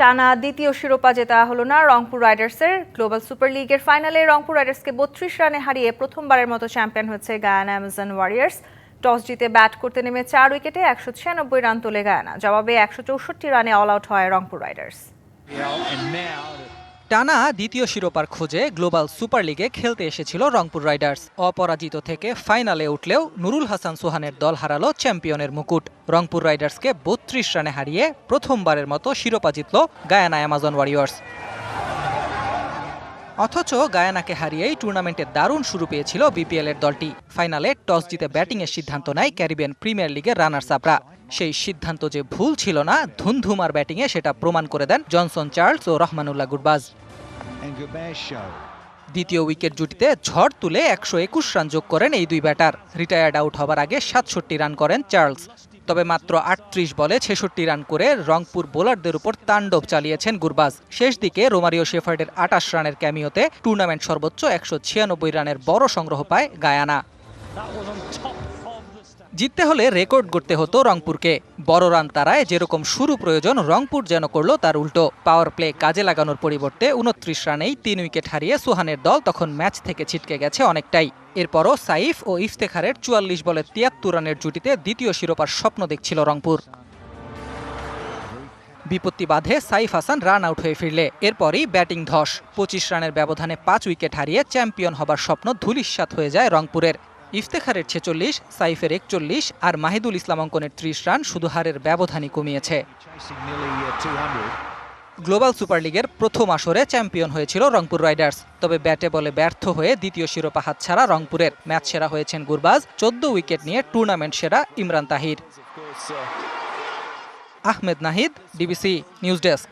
টানা দ্বিতীয় শিরোপা জেতা হলো না রংপুর রাইডার্সের। গ্লোবাল সুপার লিগের ফাইনালে রংপুর রাইডার্সকে বত্রিশ রানে হারিয়ে প্রথমবারের মতো চ্যাম্পিয়ন হয়েছে গায়ানা অ্যামাজন ওয়ারিয়ার্স। টস জিতে ব্যাট করতে নেমে চার উইকেটে একশো ছিয়ানব্বই রান তোলে গায়ানা। জবাবে একশো চৌষট্টি রানে অল আউট হয় রংপুর রাইডার্স। টানা দ্বিতীয় শিরোপার খোঁজে গ্লোবাল সুপার লিগে খেলতে এসেছিল রংপুর রাইডার্স। অপরাজিত থেকে ফাইনালে উঠলেও নুরুল হাসান সোহানের দল হারালো চ্যাম্পিয়নের মুকুট। রংপুর রাইডার্সকে বত্রিশ রানে হারিয়ে প্রথমবারের মতো শিরোপা জিতল গায়ানা অ্যামাজন ওয়ারিয়র্স। অথচ গায়ানাকে হারিয়েই টুর্নামেন্টে দারুণ শুরু পেয়েছিল বিপিএল এর দলটি। ফাইনালে টস জিতে ব্যাটিংয়ের সিদ্ধান্ত নেয় ক্যারিবিয়ান প্রিমিয়ার লিগের রানার্স আপরা সেই সিদ্ধান্ত যে ভুল ছিল না ধুমধুমার ব্যাটিংয়ে সেটা প্রমাণ করে দেন জনসন চার্লস ও রহমানুল্লাহ গুরবাজ। Show. দ্বিতীয় উইকেট জুটিতে ঝড় তুলে একশো একুশ রান যোগ করেন এই দুই ব্যাটার। রিটায়ার্ড আউট হবার আগে সাতষট্টি রান করেন চার্লস। তবে মাত্র আটত্রিশ বলে ছেষট্টি রান করে রংপুর বোলারদের উপর তাণ্ডব চালিয়েছেন গুরবাজ। শেষ দিকে রোমারিও শেফার্ডের আটাশ রানের ক্যামিওতে টুর্নামেন্ট সর্বোচ্চ একশো ছিয়ানব্বই রানের বড় সংগ্রহ পায় গায়ানা। জিততে হলে রেকর্ড করতে হতো রংপুরকে। বড় রান তারায় যেরকম শুরু প্রয়োজন, রংপুর যেন করল তার উল্টো। পাওয়ার প্লে কাজে লাগানোর পরিবর্তে উনত্রিশ রানেই তিন উইকেট হারিয়ে সুহানের দল তখন ম্যাচ থেকে ছিটকে গেছে অনেকটাই। এরপরও সাইফ ও ইফতেখারের চুয়াল্লিশ বলে তিয়াত্তর রানের জুটিতে দ্বিতীয় শিরোপার স্বপ্ন দেখছিল রংপুর। বিপত্তি বাধে সাইফ হাসান রান আউট হয়ে ফিরলে, এরপরই ব্যাটিং ধস। পঁচিশ রানের ব্যবধানে পাঁচ উইকেট হারিয়ে চ্যাম্পিয়ন হবার স্বপ্ন ধুলিস্বাত হয়ে যায় রংপুরের। ইফতেখারের ছেচল্লিশ, সাইফের একচল্লিশ আর মাহিদুল ইসলাম অঙ্কনের ত্রিশ রান শুধু হারের ব্যবধানই কমিয়েছে। Chasing nearly 200. গ্লোবাল সুপার লিগের প্রথম আসরে চ্যাম্পিয়ন হয়েছিল রংপুর রাইডার্স, তবে ব্যাটে বলে ব্যর্থ হয়ে দ্বিতীয় শিরোপা হাতছাড়া রংপুরের। ম্যাচ সেরা হয়েছেন গুরবাজ, চোদ্দ উইকেট নিয়ে টুর্নামেন্ট সেরা Imran Tahir. Ahmed Nahid, DBC news desk.